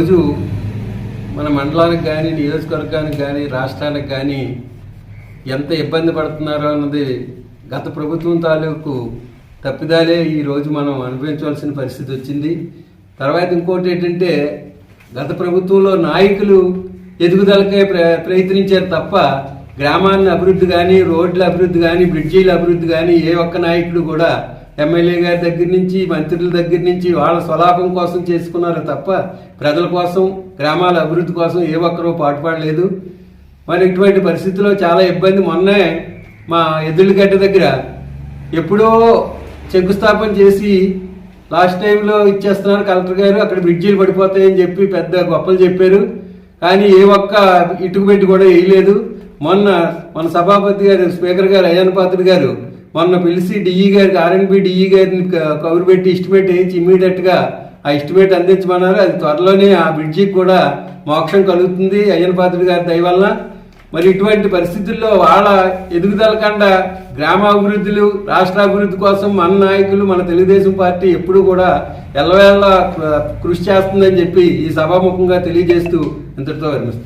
ఈరోజు మన మండలానికి కానీ నియోజకవర్గానికి కానీ రాష్ట్రానికి కానీ ఎంత ఇబ్బంది పడుతున్నారో అన్నది గత ప్రభుత్వం తాలూకు తప్పిదాలే ఈరోజు మనం అనుభవించవలసిన పరిస్థితి వచ్చింది. తర్వాత ఇంకోటి ఏంటంటే గత ప్రభుత్వంలో నాయకులు ఎదుగుదలకే ప్ర ప్రయత్నించారు తప్ప గ్రామాన్ని అభివృద్ధి కానీ రోడ్ల అభివృద్ధి కానీ బ్రిడ్జీల అభివృద్ధి కానీ ఏ ఒక్క నాయకుడు కూడా ఎమ్మెల్యే గారి దగ్గర నుంచి మంత్రుల దగ్గర నుంచి వాళ్ళ స్వలాభం కోసం చేసుకున్నారు తప్ప ప్రజల కోసం గ్రామాల అభివృద్ధి కోసం ఏ ఒక్కరూ పాటుపడలేదు. మరి ఇటువంటి పరిస్థితుల్లో చాలా ఇబ్బంది. మొన్నే మా ఎదురుగడ్డ దగ్గర ఎప్పుడో శంకుస్థాపన చేసి లాస్ట్ టైంలో ఇచ్చేస్తున్నారు కలెక్టర్ గారు. అక్కడ బ్రిడ్జీలు పడిపోతాయని చెప్పి పెద్ద గొప్పలు చెప్పారు. కానీ ఏ ఒక్క ఇటుకు పెట్టి కూడా వేయలేదు. మొన్న మన సభాపతి గారు స్పీకర్ గారు అయ్యన్ పాత్రుడు గారు మొన్న పిలిచి డిఈ గారికి ఆర్ఎన్బి డిఈ గారిని క- కబురు పెట్టి ఇస్టిమేట్ వేయించి ఇమీడియట్గా ఆ ఇస్టిమేట్ అందించమన్నారు. అది త్వరలోనే ఆ బ్రిడ్జికి కూడా మోక్షం కలుగుతుంది అయ్యన్ పాత్రుడు గారి దయవల్ల మరి ఇటువంటి పరిస్థితుల్లో వాళ్ళ ఎదుగుదల కండ గ్రామాభివృద్ధులు రాష్ట్రాభివృద్ధి కోసం మన నాయకులు మన తెలుగుదేశం పార్టీ ఎప్పుడు కూడా ఎల్లవేళ్ళ కృషి చేస్తుందని చెప్పి ఈ సభాముఖంగా తెలియజేస్తూ ఇంతటితో వర్ణిస్తుంది